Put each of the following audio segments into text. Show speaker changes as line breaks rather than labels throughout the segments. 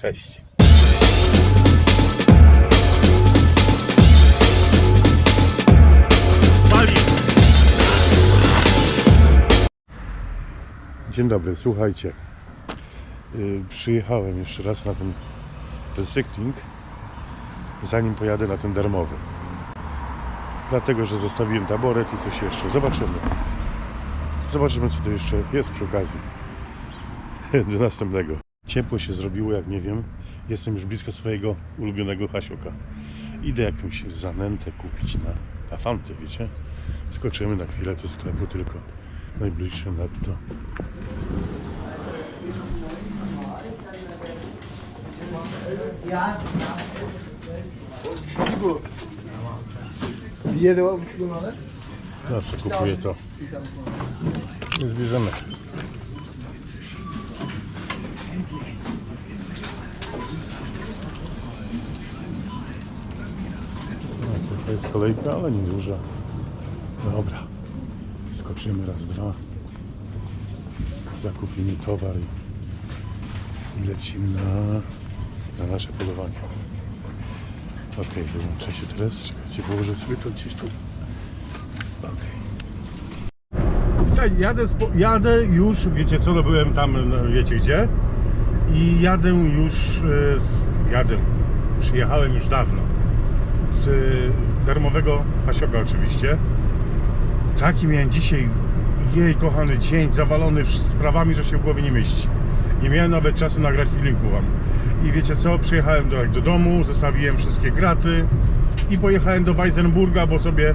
Cześć. Dzień dobry, słuchajcie. Yy, przyjechałem jeszcze raz na ten recykling, zanim pojadę na ten darmowy. Dlatego, że zostawiłem taboret i coś jeszcze. Zobaczymy. Zobaczymy, co tu jeszcze jest przy okazji. Do następnego. Ciepło się zrobiło, jak nie wiem. Jestem już blisko swojego ulubionego hasioka. Idę jakąś zanętę kupić na, na fanty, wiecie? Skoczymy na chwilę do sklepu, tylko najbliższym netto.
Bu. Bir yerde var.
Zawsze kupuję to. Zbierzemy to jest kolejka, ale nie duża. Dobra. Skoczymy raz, dwa. Zakupimy towar i, lecimy na, na nasze polowanie. Okej, wyłączę się teraz. Czekajcie, położę sobie to gdzieś tu. Okej. Tak, jadę, jadę już, wiecie co, no byłem tam, no, wiecie gdzie i jadę już, e, jadę, przyjechałem już dawno z darmowego Hasioka oczywiście. Taki miałem dzisiaj, jej kochany dzień, zawalony sprawami, że się w głowie nie mieści. Nie miałem nawet czasu nagrać filmiku wam. I wiecie co, przyjechałem do, do domu, zostawiłem wszystkie graty i pojechałem do Weissenburga, bo sobie e,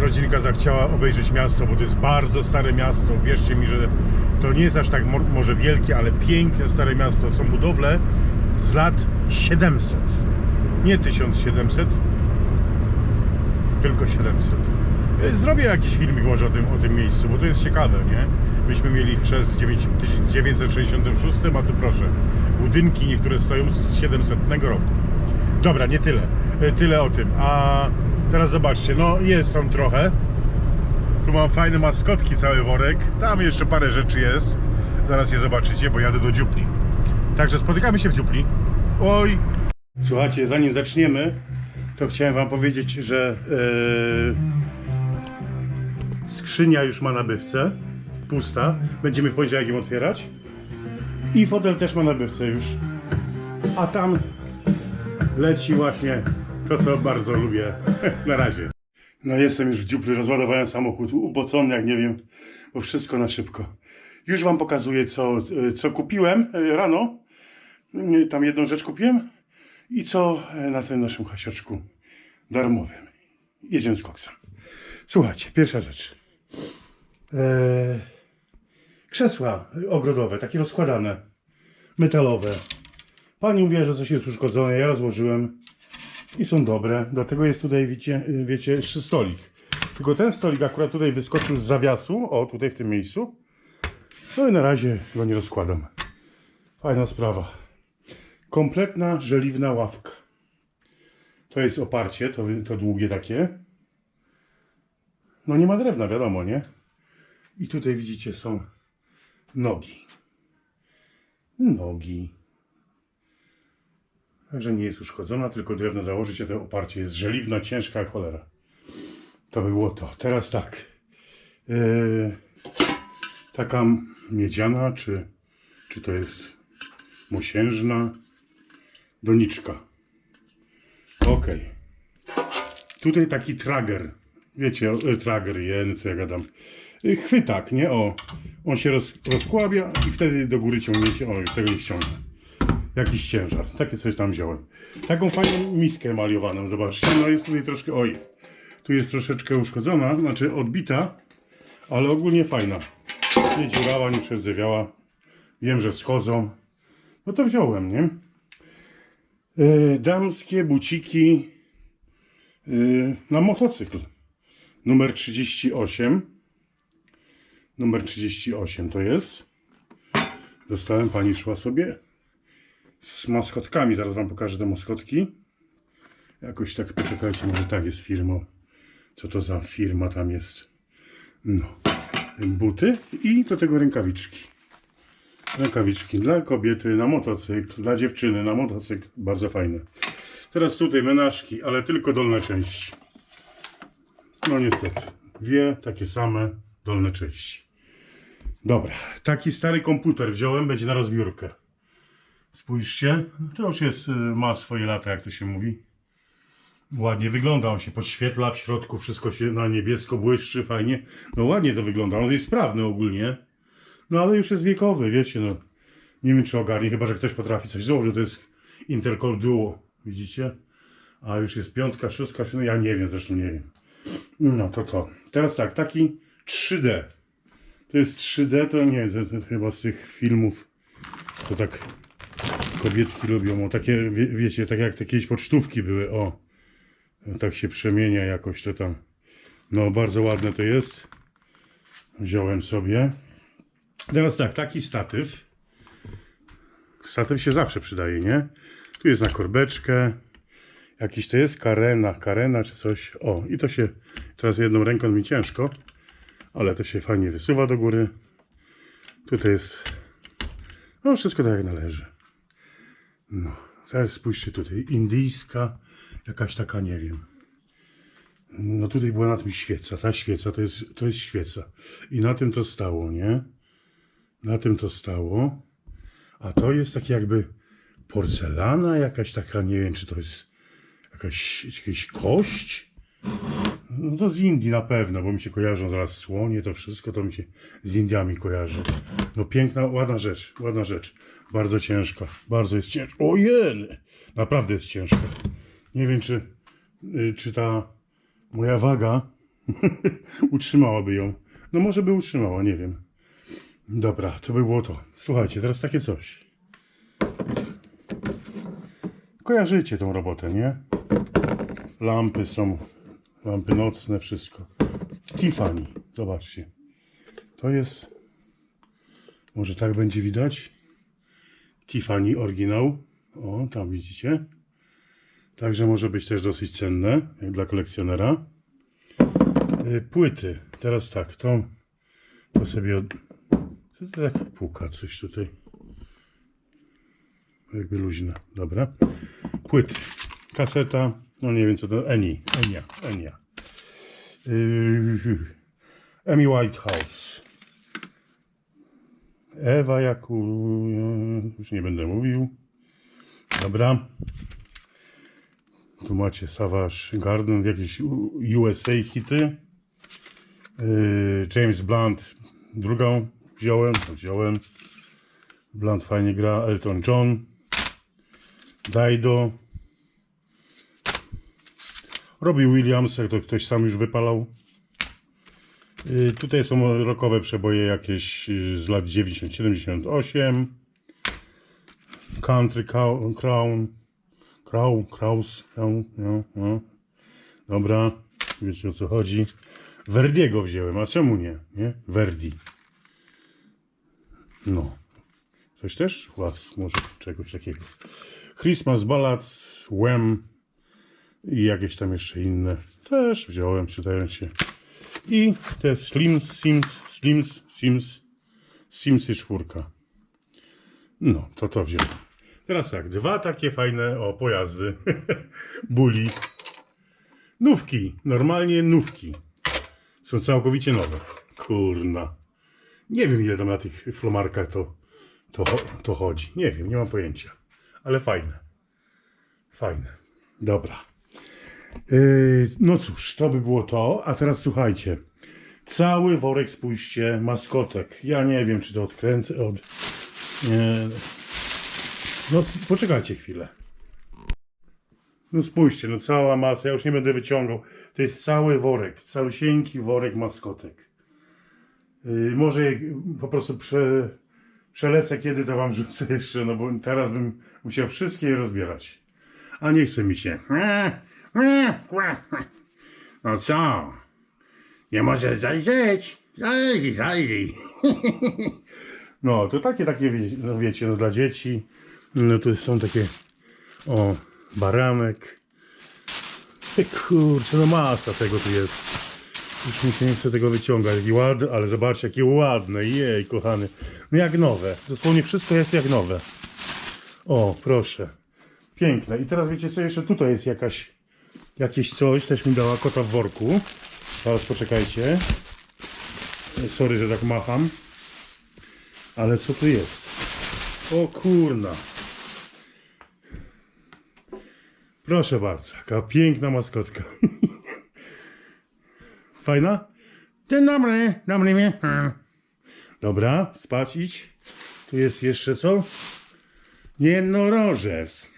rodzinka zachciała obejrzeć miasto, bo to jest bardzo stare miasto. Wierzcie mi, że to nie jest aż tak mo- może wielkie, ale piękne stare miasto. Są budowle z lat 700. Nie 1700, tylko 700. E, Zrobię jakiś filmik może o tym, o tym miejscu, bo to jest ciekawe, nie? Myśmy mieli chrzest w 1966, a tu proszę, budynki niektóre stoją z 700 roku. Dobra, nie tyle. E, Tyle o tym. A teraz zobaczcie, no jest tam trochę. Tu mam fajne maskotki, cały worek. Tam jeszcze parę rzeczy jest. Zaraz je zobaczycie, bo jadę do dziupli. Także spotykamy się w dziupli. Oj! Słuchajcie, zanim zaczniemy, to chciałem Wam powiedzieć, że e, skrzynia już ma nabywcę. Pusta. Będziemy w poniedziałek ją otwierać. I fotel też ma nabywcę już. A tam leci właśnie to, co bardzo lubię. na razie. No jestem już w dziupli, rozładowałem samochód, upocony jak nie wiem, bo wszystko na szybko. Już Wam pokazuję, co, co kupiłem e, rano. E, Tam jedną rzecz kupiłem i co e, na tym naszym hasioczku darmowym. Jedziemy z koksem. Słuchajcie, pierwsza rzecz. E, krzesła ogrodowe, takie rozkładane, metalowe. Pani mówiła, że coś jest uszkodzone, ja rozłożyłem i są dobre. Do tego jest tutaj, wiecie, wiecie stolik. Tylko ten stolik akurat tutaj wyskoczył z zawiasu, o tutaj w tym miejscu. No i na razie go nie rozkładam. Fajna sprawa. Kompletna żeliwna ławka. To jest oparcie, to, to długie takie. No nie ma drewna, wiadomo, nie? I tutaj widzicie są nogi. Nogi. Także nie jest uszkodzona, tylko drewno założyć, a to oparcie jest żeliwna, ciężka cholera. To by było to. Teraz tak. Yy, taka miedziana, czy, czy to jest mosiężna doniczka. Ok. Tutaj taki trager. Wiecie, e, trager, jen, co ja gadam. Y, Chwytak, nie? O, on się roz, rozkłabia i wtedy do góry ciągniecie. O, tego nie ściągnę. Jakiś ciężar. Takie coś tam wziąłem. Taką fajną miskę maliowaną, zobaczcie. No jest tutaj troszkę, oj, tu jest troszeczkę uszkodzona, znaczy odbita, ale ogólnie fajna. Nie dziurawa, nie przerdzewiała. Wiem, że schodzą. No to wziąłem, nie? Yy, damskie buciki yy, na motocykl. Numer 38. Numer 38 to jest. Dostałem, pani szła sobie z maskotkami. Zaraz wam pokażę te maskotki. Jakoś tak, poczekajcie, może tak jest firmą. Co to za firma tam jest? No. Buty i do tego rękawiczki. Rękawiczki dla kobiety na motocykl, dla dziewczyny na motocykl. Bardzo fajne. Teraz tutaj menażki, ale tylko dolne części. No niestety. Dwie takie same dolne części. Dobra. Taki stary komputer wziąłem, będzie na rozbiórkę. Spójrzcie. To już jest, y, ma swoje lata, jak to się mówi. Ładnie wygląda, on się podświetla w środku, wszystko się na niebiesko błyszczy, fajnie. No ładnie to wygląda, on jest sprawny ogólnie. No ale już jest wiekowy, wiecie, no. Nie wiem czy ogarnie, chyba że ktoś potrafi coś złożyć. To jest Intercore Duo, widzicie? A już jest piątka, szóstka, no ja nie wiem, zresztą nie wiem. No to to. Teraz tak, taki 3D. To jest 3D, to nie to, to chyba z tych filmów, to tak kobietki lubią. O, takie, wie, wiecie, tak jak te kiedyś pocztówki były, o. Tak się przemienia jakoś to tam. No, bardzo ładne to jest. Wziąłem sobie. Teraz tak, taki statyw. Statyw się zawsze przydaje, nie? Tu jest na korbeczkę. Jakiś to jest karena, karena czy coś. O, i to się teraz jedną ręką mi ciężko, ale to się fajnie wysuwa do góry. Tutaj jest. No, wszystko tak jak należy. No, teraz spójrzcie tutaj. Indyjska, jakaś taka, nie wiem. No tutaj była na tym świeca. Ta świeca to jest, to jest świeca. I na tym to stało, nie? Na tym to stało. A to jest takie jakby porcelana, jakaś taka, nie wiem, czy to jest jakaś, jakaś kość. No to z Indii na pewno, bo mi się kojarzą zaraz słonie, to wszystko to mi się z Indiami kojarzy. No piękna, ładna rzecz, ładna rzecz. Bardzo ciężka, bardzo jest ciężka. Ojej! Naprawdę jest ciężka. Nie wiem, czy, y, czy ta moja waga utrzymałaby ją. No może by utrzymała, nie wiem. Dobra, to by było to. Słuchajcie, teraz takie coś. Kojarzycie tą robotę, nie? Lampy są, lampy nocne, wszystko. Tiffany, zobaczcie. To jest, może tak będzie widać. Tiffany oryginał. O, tam widzicie. Także może być też dosyć cenne, jak dla kolekcjonera. Y, Płyty. Teraz tak, to, to sobie. To tak puka coś tutaj? Jakby luźne. Dobra. Płyty. Kaseta. No nie wiem co to. Eni. Enia. Enia. Yy, Whitehouse. Ewa Jaku... Już nie będę mówił. Dobra. Tu macie Savage Garden, jakieś USA hity. Yy, James Blunt, drugą wziąłem, to wziąłem. Blunt fajnie gra, Elton John. Dido. Robbie Williams, jak to ktoś sam już wypalał. Yy, tutaj są rockowe przeboje jakieś yy, z lat 90, 78. Country Crown. Krau, Kraus, Krau, no, no. Dobra, wiecie o co chodzi. Verdiego wziąłem, a czemu nie? nie? Verdi. No. Coś też? Was, może czegoś takiego. Christmas Ballads, Wham i jakieś tam jeszcze inne. Też wziąłem, przydają się. I te Slims, Sims, Slims, Sims, Simsy czwórka. No, to to wziąłem. Teraz tak, dwa takie fajne, o, pojazdy. Buli. Nówki, normalnie nówki. Są całkowicie nowe. Kurna. Nie wiem ile tam na tych flomarkach to, to, to chodzi. Nie wiem, nie mam pojęcia. Ale fajne. Fajne. Dobra. Yy, no cóż, to by było to. A teraz słuchajcie. Cały worek, spójrzcie, maskotek. Ja nie wiem, czy to odkręcę od... Nie, no poczekajcie chwilę. No spójrzcie, no cała masa, ja już nie będę wyciągał. To jest cały worek, całusieńki worek maskotek. Yy, może po prostu prze, przelecę kiedy to wam rzucę jeszcze, no bo teraz bym musiał wszystkie rozbierać. A nie chce mi się. No co? Nie możesz zajrzeć? Zajrzyj, zajrzyj. No, to takie, takie, no wiecie, no dla dzieci. No tu są takie, o, baranek. Ty kurczę, no masa tego tu jest. Już mi się nie chce tego wyciągać. Jaki ładny, ale zobaczcie, jakie ładne. Jej, kochany. No jak nowe. Dosłownie wszystko jest jak nowe. O, proszę. Piękne. I teraz wiecie co, jeszcze tutaj jest jakaś, jakieś coś, też mi dała kota w worku. Teraz poczekajcie. Sorry, że tak macham. Ale co tu jest? O kurna. Proszę bardzo, jaka piękna maskotka. Fajna? Dzień dobry, dobry mnie. Dobra, spać idź. Tu jest jeszcze co? Jednorożec.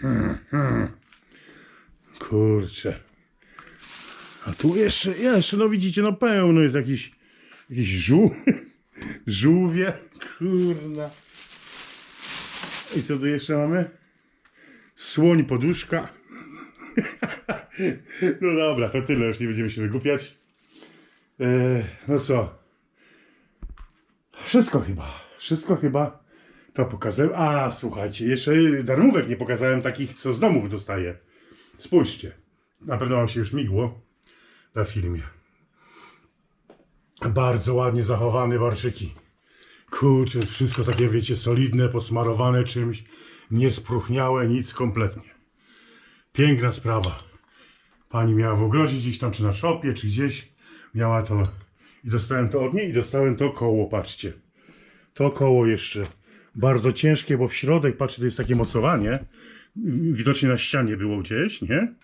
Kurczę. A tu jeszcze, jeszcze, no widzicie, no pełno jest jakiś, jakiś żół, żółwie, kurna. I co tu jeszcze mamy? Słoń poduszka. No dobra, to tyle, już nie będziemy się wygłupiać. E, no co? Wszystko chyba. Wszystko chyba to pokazałem. A, słuchajcie, jeszcze darmówek nie pokazałem takich, co z domów dostaję. Spójrzcie. Na pewno wam się już migło na filmie. Bardzo ładnie zachowane barczyki. Kurczę, wszystko takie, wiecie, solidne, posmarowane czymś, niespruchniałe, nic kompletnie. Piękna sprawa. Pani miała w ogrodzie gdzieś tam, czy na szopie, czy gdzieś. Miała to. I dostałem to od niej i dostałem to koło, patrzcie. To koło jeszcze. Bardzo ciężkie, bo w środek, patrzcie, to jest takie mocowanie. Widocznie na ścianie było gdzieś, nie?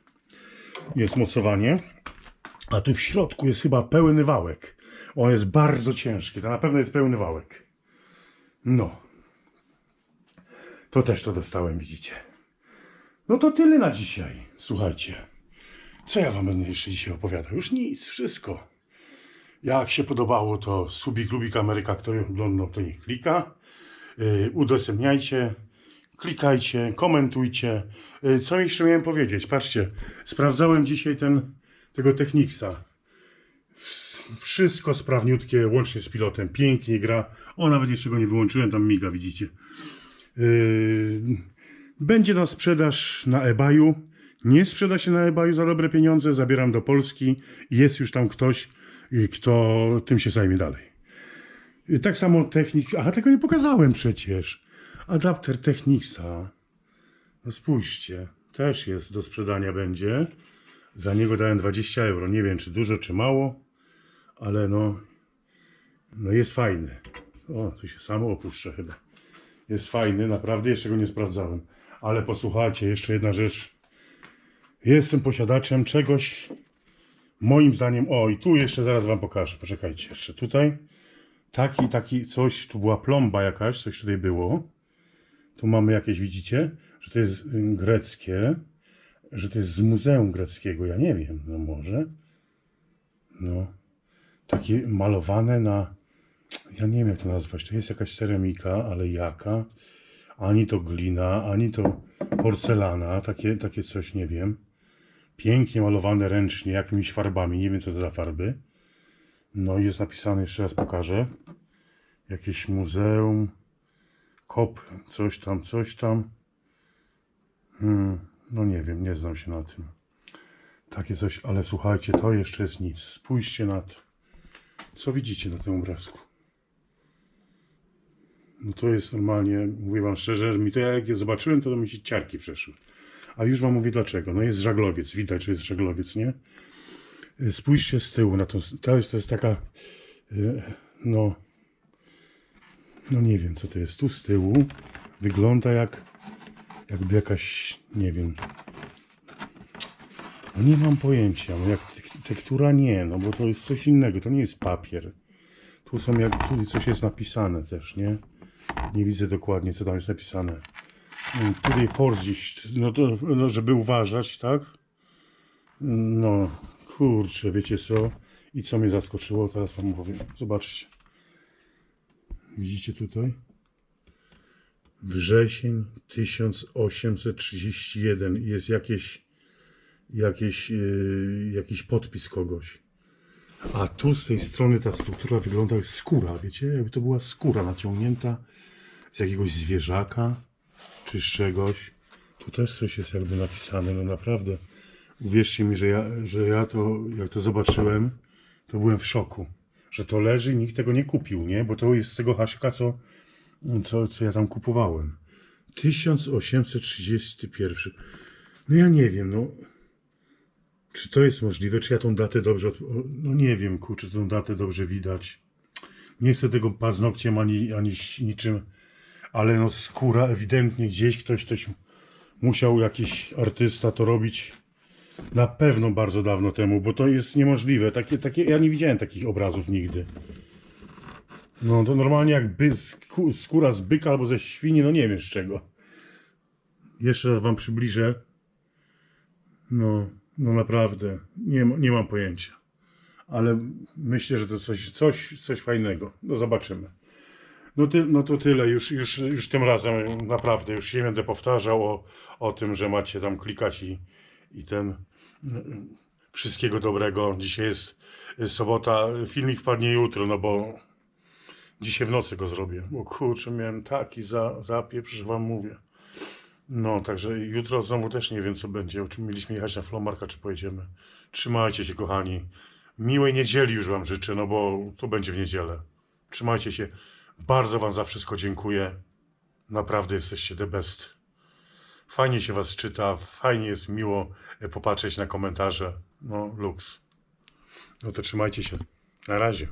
Jest mocowanie. A tu w środku jest chyba pełny wałek. On jest bardzo ciężki. To na pewno jest pełny wałek. No. To też to dostałem, widzicie. No to tyle na dzisiaj. Słuchajcie. Co ja wam będę jeszcze dzisiaj opowiadał? Już nic, wszystko. Jak się podobało, to subik, lubik, Ameryka, kto oglądał, to niech klika. Yy, udostępniajcie, klikajcie, komentujcie. Yy, co jeszcze miałem powiedzieć? Patrzcie, sprawdzałem dzisiaj ten, tego Technicsa. Wszystko sprawniutkie, łącznie z pilotem. Pięknie gra. O, nawet jeszcze go nie wyłączyłem, tam miga, widzicie. Yy, będzie na sprzedaż na eBayu. Nie sprzeda się na eBayu za dobre pieniądze. Zabieram do Polski. Jest już tam ktoś, kto tym się zajmie dalej. Tak samo technik. Aha, tego nie pokazałem przecież. Adapter Technicsa. No spójrzcie. Też jest do sprzedania będzie. Za niego dałem 20 euro. Nie wiem, czy dużo, czy mało. Ale no. No jest fajny. O, tu się samo opuszcza chyba. Jest fajny, naprawdę jeszcze go nie sprawdzałem. Ale posłuchajcie, jeszcze jedna rzecz. Jestem posiadaczem czegoś, moim zdaniem, o i tu jeszcze zaraz wam pokażę, poczekajcie jeszcze tutaj. Taki, taki coś, tu była plomba jakaś, coś tutaj było. Tu mamy jakieś, widzicie, że to jest y, greckie, że to jest z Muzeum Greckiego, ja nie wiem, no może. No, takie malowane na, ja nie wiem jak to nazwać, to jest jakaś ceramika, ale jaka? Ani to glina, ani to porcelana, takie, takie coś, nie wiem. Pięknie malowane ręcznie, jakimiś farbami, nie wiem co to za farby. No i jest napisane, jeszcze raz pokażę. Jakieś muzeum, kop, coś tam, coś tam. Hmm, no nie wiem, nie znam się na tym. Takie coś, ale słuchajcie, to jeszcze jest nic. Spójrzcie na to. Co widzicie na tym obrazku? No to jest normalnie, mówię wam szczerze, mi to jak je zobaczyłem, to mi się ciarki przeszły. A już wam mówię dlaczego. No jest żaglowiec, widać, że jest żaglowiec, nie? Y, Spójrzcie z tyłu na to. Jest, to jest taka, y, no, no nie wiem co to jest. Tu z tyłu wygląda jak, jakby jakaś, nie wiem, no nie mam pojęcia. No jak tek- tektura nie, no bo to jest coś innego, to nie jest papier. Tu są jak, coś jest napisane też, nie? Nie widzę dokładnie, co tam jest napisane. Force gdzieś, no to, no, żeby uważać, tak? No, kurczę, wiecie co? I co mnie zaskoczyło, teraz wam powiem. Zobaczcie. Widzicie tutaj? Wrzesień 1831. Jest jakieś, jakieś, yy, jakiś podpis kogoś. A tu z tej strony ta struktura wygląda jak skóra, wiecie? Jakby to była skóra naciągnięta z jakiegoś zwierzaka czy z czegoś. Tu też coś jest jakby napisane, no naprawdę. Uwierzcie mi, że ja, że ja to, jak to zobaczyłem, to byłem w szoku. Że to leży i nikt tego nie kupił, nie? Bo to jest z tego haśka, co co, co ja tam kupowałem. 1831. No ja nie wiem, no. Czy to jest możliwe? Czy ja tą datę dobrze. Od... No nie wiem, kurczę, tą datę dobrze widać. Nie chcę tego paznokciem ani, ani niczym, ale no skóra ewidentnie gdzieś ktoś, ktoś musiał, jakiś artysta to robić na pewno bardzo dawno temu, bo to jest niemożliwe. Takie, takie, ja nie widziałem takich obrazów nigdy. No to normalnie jak by, sku- skóra z byka albo ze świni, no nie wiem z czego. Jeszcze raz wam przybliżę. No, no naprawdę, nie, nie mam pojęcia. Ale myślę, że to coś, coś, coś fajnego. No zobaczymy. No, ty, no to tyle, już, już, już tym razem naprawdę, już nie będę powtarzał o, o tym, że macie tam klikać i, i ten wszystkiego dobrego. Dzisiaj jest sobota, filmik wpadnie jutro, no bo dzisiaj w nocy go zrobię, bo kurczę, miałem taki za, zapieprz, że wam mówię. No, także jutro znowu też nie wiem, co będzie, o czym mieliśmy jechać na Flomarka, czy pojedziemy. Trzymajcie się, kochani. Miłej niedzieli już wam życzę, no bo to będzie w niedzielę. Trzymajcie się. Bardzo wam za wszystko dziękuję. Naprawdę jesteście the best. Fajnie się was czyta, fajnie jest miło e, popatrzeć na komentarze. No, luks. No to trzymajcie się. Na razie.